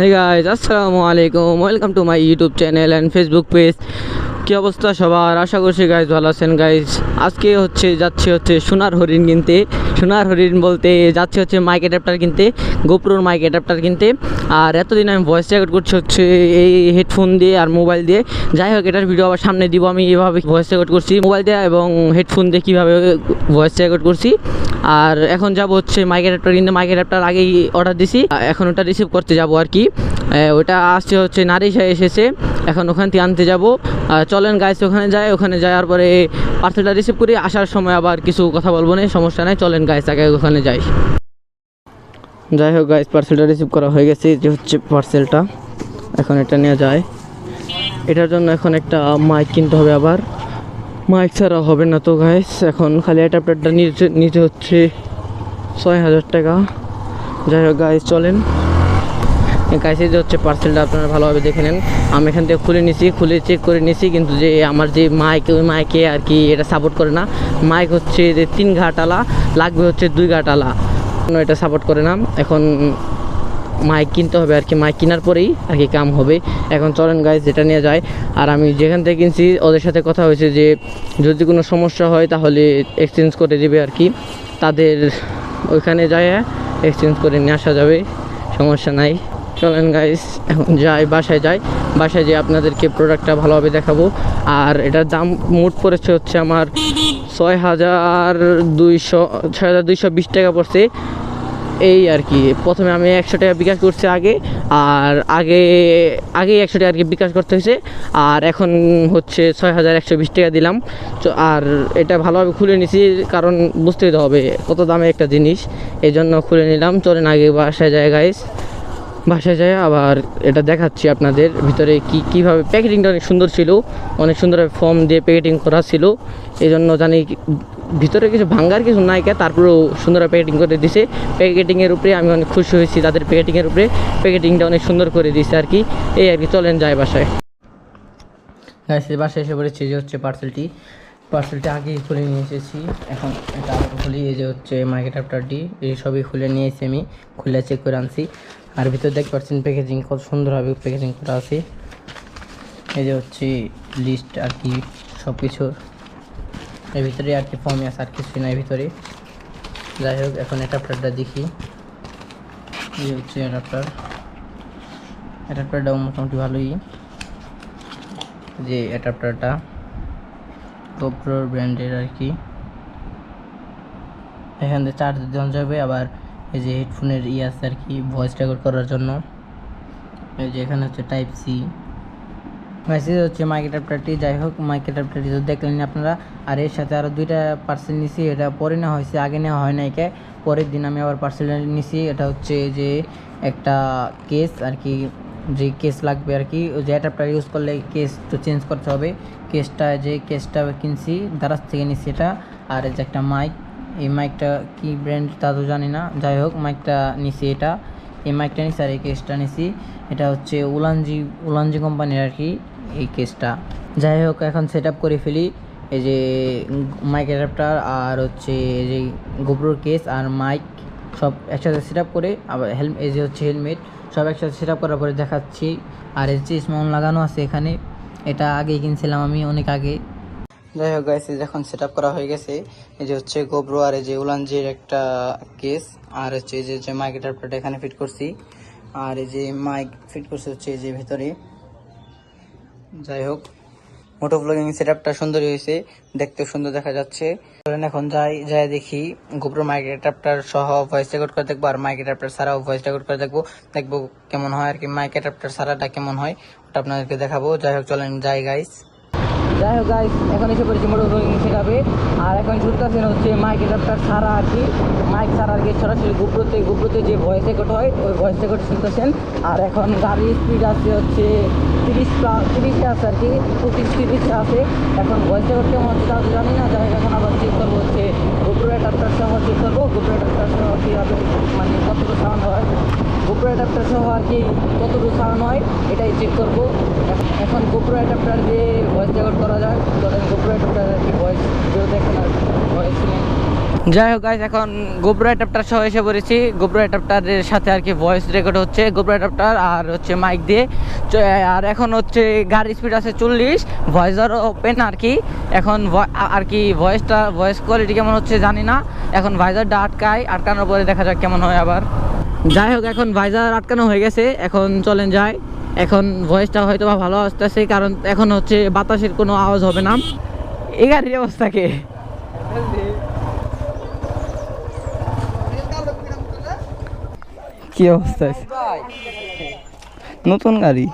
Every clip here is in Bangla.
Hey গাইজ আসসালামু আলাইকুম welcome to my YouTube channel and Facebook page কী অবস্থা সবার? আশা করছি গাইজ ভালো আছেন গাইজ আজকে হচ্ছে, যাচ্ছে হচ্ছে সোনার হরিণ কিনতে। সোনার হরিণ বলতে যাচ্ছে হচ্ছে মাইক অ্যাডাপ্টার কিনতে গোপ্রোর মাইক অ্যাডাপ্টার কিনতে। আর এতদিন আমি ভয়েস রেকর্ড করছি হচ্ছে এই হেডফোন দিয়ে আর মোবাইল দিয়ে। যাই হোক, এটার ভিডিও আবার সামনে দিব, আমি এভাবে ভয়েস রেকর্ড করছি মোবাইল দিয়ে এবং হেডফোন দিয়ে কীভাবে ভয়েস রেকর্ড করছি। আর এখন যাব হচ্ছে মাইক অ্যাডাপ্টার কিনতে মাইক অ্যাডাপ্টার আগেই অর্ডার দিছি। এখন ওটা রিসিভ করতে যাব আর কি। ওটা আসছে হচ্ছে নারিশা এসেছে, এখন ওখান থেকে আনতে যাব। চলেন গাইস ওখানে যাই, ওখানে যাওয়ার পরে পার্সেলটা রিসিভ করি, আসার সময় আবার কিছু কথা বলব না, সমস্যা নাই, চলেন গাইস আগে ওখানে যাই। যাই হোক গাইস পার্সেলটা রিসিভ করা হয়ে গেছে, যে হচ্ছে পার্সেলটা এখন এটা নিয়ে যায় এটার জন্য এখন একটা মাইক কিনতে হবে আবার। মাইক ছাড়া হবে না তো গাইস এখন খালি অ্যাডাপ্টারটা নিতে নিতে হচ্ছে ছয় হাজার টাকা। যাই হোক গাইস চলেন। গাইসে যে হচ্ছে পার্সেলটা আপনারা ভালোভাবে দেখে নেন। আমি এখান থেকে খুলে নিছি, খুলে চেক করে নিছি, কিন্তু যে আমার যে মাইক ওই মাইকে আর কি এটা সাপোর্ট করে না। মাইক হচ্ছে যে তিন ঘাটালা, লাগবে হচ্ছে দুই ঘাটালা। এটা সাপোর্ট করে না। এখন মাইক কিনতে হবে আর কি মাইক কেনার পরেই আর কি কাম হবে। এখন চলেন গাইজ যেটা নিয়ে যায়। আর আমি যেখান থেকে কিনছি, ওদের সাথে কথা হয়েছে যে যদি কোনো সমস্যা হয়, তাহলে এক্সচেঞ্জ করে দেবে আর কি। তাদের ওইখানে যায় এক্সচেঞ্জ করে নিয়ে আসা যাবে। সমস্যা নাই। চলেন গাইস এখন যাই, বাসায় যাই। বাসায় যেয়ে আপনাদেরকে প্রোডাক্টটা ভালোভাবে দেখাবো। আর এটার দাম মোট পড়েছে হচ্ছে আমার ছয় হাজার দুইশো ছয় হাজার দুইশো বিশ টাকা পড়ছে। এই আর কি, প্রথমে আমি একশো টাকা বিকাশ করছি আগে, আর আগে আগে একশো টাকা আর কি বিকাশ করতে হয়েছে। আর এখন হচ্ছে ছয় হাজার একশো বিশ টাকা দিলাম। আর এটা ভালোভাবে খুলে নিছি, কারণ বুঝতে তো হবে কত দামে একটা জিনিস। এই জন্য খুলে নিলাম। চলেন আগে বাসায় যায় গাইস বাসায় যায় আবার এটা দেখাচ্ছি আপনাদের। ভিতরে কি, কীভাবে প্যাকেটিংটা অনেক সুন্দর ছিল, অনেক সুন্দর ফর্ম দিয়ে প্যাকেটিং করা ছিল। এই জন্য জানি ভিতরে কিছু ভাঙ্গার কিছু নাইকা তারপরেও সুন্দর প্যাকেটিং করে দিছে। প্যাকেটিংয়ের উপরে আমি অনেক খুশি হয়েছি, তাদের প্যাকেটিংয়ের উপরে প্যাকেটিংটা অনেক সুন্দর করে দিছে আর কি। এই আর কি, চলেন যায় বাসায়। হ্যাঁ সে বাসায় এসে পড়েছি যে হচ্ছে পার্সেলটি পার্সেলটা আগেই খুলে নিয়ে এসেছি এখন এটা খুলি, এই যে হচ্ছে মার্কেট অ্যাপটারটি এই সবই খুলে নিয়ে এসে আমি, খুলে চেক করে আনছি। আর ভিতরে দেখতে পাচ্ছেন প্যাকেজিং কত সুন্দরভাবে প্যাকেজিং করা আছে। এই যে হচ্ছে লিস্ট আর কি সব কিছুর এর ভিতরে আর কি ফর্মে আছে, আর কিছু নাই ভিতরে। যাই হোক, এখন অ্যাডাপ্টারটা দেখি। এই হচ্ছে অ্যাডাপ্টার অ্যাডাপ্টারটাও মোটামুটি ভালোই। যে অ্যাডাপ্টারটা গোপ্রোর ব্র্যান্ডের আর কি। এখান থেকে চার্জ দেওয়া যাবে, আবার এই যে হেডফোনের ই আছে আর কি ভয়েস রেকর্ড করার জন্য। এই যে এখানে হচ্ছে টাইপ সি মেসেজ হচ্ছে মাইক অ্যাডাপ্টারটি যাই হোক মাইক অ্যাডাপ্টারটি তো দেখলেন আপনারা। আর এর সাথে আরও দুইটা পার্সেল নিছি, এটা পরে নেওয়া হয়েছে, আগে নেওয়া হয় নাই কে। পরের দিন আমি আবার পার্সেল নিছি, এটা হচ্ছে যে একটা কেস আর কি, যে কেস লাগবে আর কি। যে অ্যাডাপ্টার ইউজ করলে কেস তো চেঞ্জ করতে হবে। কেসটা যে কেসটা কিনছি দারাজ থেকে নিছি এটা। আর যে একটা মাইক এই মাইকটা কি ব্র্যান্ড তা তো জানি না। যাই হোক মাইকটা নিছি এটা। এই মাইকটা নিছি আর এই কেসটা নিছি। এটা হচ্ছে উলানজি উলানজি কোম্পানির আর কি এই কেসটা যাই হোক, এখন সেট করে ফেলি। এই যে মাইক অ্যাডাপ্টার আর হচ্ছে এই যে গোবরোর কেস আর মাইক সব একসাথে সেট করে, আবার হেলমেট এই যে হচ্ছে হেলমেট সব একসাথে সেট আপ করার পরে দেখাচ্ছি। আর এই যে স্মাউন্ট লাগানো আছে এখানে, এটা আগে কিনছিলাম আমি অনেক আগে। যাই হোক গাইস যখন সেট করা হয়ে গেছে। এই যে হচ্ছে গোব্রো আর এই যে উলানজির একটা কেস আর হচ্ছে এই যে মাইক অ্যাডাপ্টারটা এখানে ফিট করছি। আর এই যে মাইক ফিট করছে হচ্ছে এই যে ভেতরে। যাই হোক, মোটো ব্লগিং সেট আপটা সুন্দর হয়েছে দেখতে সুন্দর দেখা যাচ্ছে। এখন যাই যাই দেখি গোপ্রো মাইক অ্যাডাপ্টার সহ ভয়েস রেকর্ড করে দেখব, আর মাইক অ্যাডাপ্টার ছাড়াও ভয়েস রেকর্ড করে দেখব। দেখব কেমন হয় আর কি মাইক অ্যাডাপ্টার ছাড়াটা কেমন হয়, ওটা আপনাদেরকে দেখাবো। যাই হোক, চলেন যাই গাইস যাই হোক গাইস এখন এসে পড়েছি মোটর ব্লগিং শেখাবে আর এখন শুনতেছেন হচ্ছে মাইক অ্যাডাপ্টার ছাড়া আর কি। মাইক ছাড়া আর কি সরাসরি গুপ্রোতে গুপ্রোতে যে ভয়েস রেকর্ড হয়, ওই ভয়েস রেকর্ড শুনতেছেন। আর এখন গাড়ির স্পিড আছে হচ্ছে তিরিশ তিরিশে আছে আর কি, পঁচিশ, তিরিশে আছে। এখন ভয়েস রেকর্ড কেমন হচ্ছে তাও তো জানি না। যাই এখন আবার চেক করব হচ্ছে গোপ্রো অ্যাডাপ্টার সহ চেক করব। গোপ্রো অ্যাডাপ্টার সহ কীভাবে মানে কতটুকু সাউন্ড হয়। গোপ্রো অ্যাডাপ্টার সহ আর কি কতটুকু সাউন্ড হয়, এটাই চেক করব। এখন- এখন গোপ্রো অ্যাডাপ্টার দিয়ে ভয়েস রেকর্ড করা যায়। ধরেন গোপ্রো অ্যাডাপ্টার আর ভয়েস ভিডিও দেখেন আর ভয়েস যাই হোক গাইজ এখন গোবরা অ্যাডাপ্টার সহ এসে পড়েছি। গোবরা অ্যাডাপ্টারের সাথে আর কি ভয়েস রেকর্ড হচ্ছে গোবরা অ্যাডাপ্টার আর হচ্ছে মাইক দিয়ে। আর এখন হচ্ছে গাড়ির স্পিড আছে চল্লিশ ভয়েসর ওপেন আর কি। এখন আর কি ভয়েসটা ভয়েস কোয়ালিটি কেমন হচ্ছে জানি না। এখন ভাইজারটা আটকায়, আটকানোর পরে দেখা যাক কেমন হয় আবার। যাই হোক, এখন ভাইজার আটকানো হয়ে গেছে। এখন চলেন যাই। এখন ভয়েসটা হয়তো বা ভালো আসতেছে কারণ এখন হচ্ছে বাতাসের কোনো আওয়াজ হবে না। এই গাড়ির অবস্থাকে কি? অবস্থা? নতুন গাড়ি।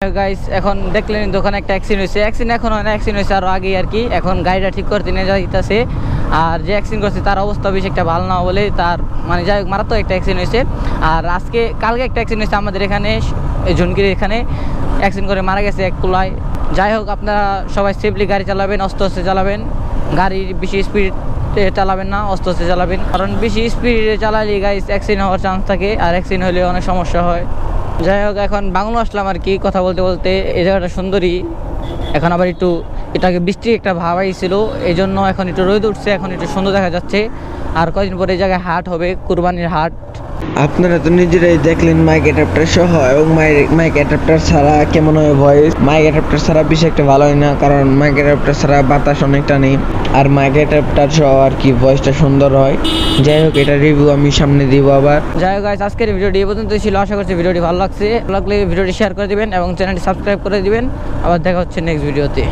গাইস এখন দেখলেন দোকানে একটা অ্যাক্সিডেন্ট হয়েছে। অ্যাক্সিডেন্ট এখন হয় না অ্যাক্সিডেন্ট হয়েছে আরও আগে আর কি। এখন গাড়িটা ঠিক করতে নিয়ে যাইতেছে। আর যে অ্যাক্সিডেন্ট করছে, তার অবস্থা বেশি একটা ভালো না বলে তার মানে যাই হোক, মারাত্মক একটা অ্যাক্সিডেন্ট হয়েছে। আর আজকে, কালকে একটা অ্যাক্সিডেন্ট হয়েছে আমাদের এখানে, এই ঝুনগির এখানে। অ্যাক্সিডেন্ট করে মারা গেছে এক কুলায়। যাই হোক, আপনারা সবাই সেফলি গাড়ি চালাবেন আস্তে আস্তে চালাবেন। গাড়ির বেশি স্পিড চালাবেন না আস্তে আস্তে চালাবেন। কারণ বেশি স্পিডে চালালে গাড়ি অ্যাক্সিডেন্ট হওয়ার চান্স থাকে, আর অ্যাক্সিডেন্ট হলে অনেক সমস্যা হয়। যাই হোক, এখন বাংলা আসলাম আর কি, কথা বলতে বলতে। এই জায়গাটা সুন্দরী। এখন আবার একটু এটাকে বৃষ্টি একটা ভাবাই ছিল এই জন্য এখন একটু রোদ উঠছে এখন একটু সুন্দর দেখা যাচ্ছে। আর কয়েকদিন পরে এই জায়গায় হাট হবে কুরবানির হাট। আপনারা তো নিজেরাই দেখলেন মাইক অ্যাডাপ্টার সহ এবং মাইক অ্যাডাপ্টার ছাড়া কেমন হয় ভয়েস? মাইক অ্যাডাপ্টার ছাড়া বেশি একটা ভালো হয় না কারণ মাইক অ্যাডাপ্টার ছাড়া বাতাস অনেকটা নেই। আর মাইক অ্যাডাপ্টার সহ আর কি ভয়েসটা সুন্দর হয়। যাই হোক এটা রিভিউ আমি সামনে দিব আবার। যাই হোক guys, আজকের ভিডিওটি এই পর্যন্ত ছিল। আশা করছি ভিডিওটি ভালো লাগছে। ভালো লাগলে ভিডিওটি শেয়ার করে দিবেন এবং চ্যানেলটি সাবস্ক্রাইব করে দিবেন। আবার দেখা হচ্ছে নেক্সট ভিডিওতে